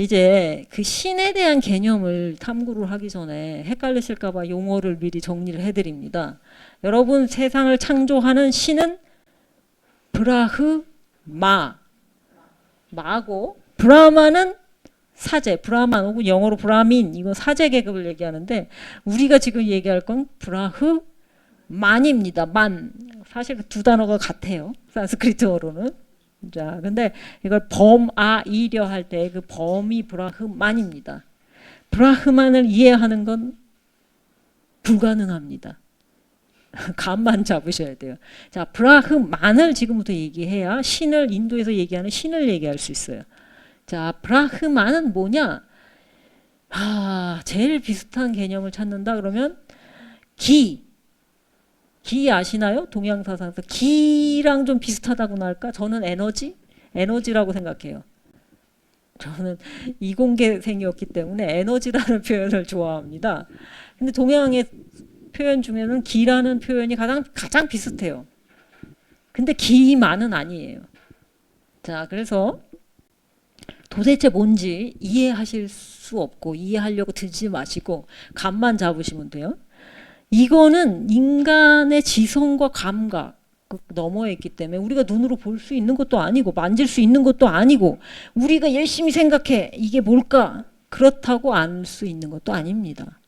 이제 그 신에 대한 개념을 탐구를 하기 전에 헷갈리실까봐 용어를 미리 정리를 해드립니다. 여러분 세상을 창조하는 신은 브라흐 마 마고 브라마는 사제 브라만 혹은 영어로 브라민 이건 사제 계급을 얘기하는데 우리가 지금 얘기할 건 브라흐 만입니다. 만 사실 그두 단어가 같아요. 산스크리트어로는 자 근데 이걸 범아이려 할 때 그 범이 브라흐만입니다. 브라흐만을 이해하는 건 불가능합니다. 감만 잡으셔야 돼요. 자, 브라흐만을 지금부터 얘기해야 신을 인도에서 얘기하는 신을 얘기할 수 있어요. 자, 브라흐만은 뭐냐? 아, 제일 비슷한 개념을 찾는다 그러면 기. 기 아시나요? 동양 사상에서 기랑 좀 비슷하다고나 할까? 저는 에너지, 에너지라고 생각해요. 저는 이공계생이었기 때문에 에너지라는 표현을 좋아합니다. 근데 동양의 표현 중에는 기라는 표현이 가장 가장 비슷해요. 근데 기만은 아니에요. 자, 그래서 도대체 뭔지 이해하실 수 없고 이해하려고 들지 마시고 감만 잡으시면 돼요. 이거는 인간의 지성과 감각 그 넘어에 있기 때문에 우리가 눈으로 볼 수 있는 것도 아니고 만질 수 있는 것도 아니고 우리가 열심히 생각해 이게 뭘까 그렇다고 알수 있는 것도 아닙니다.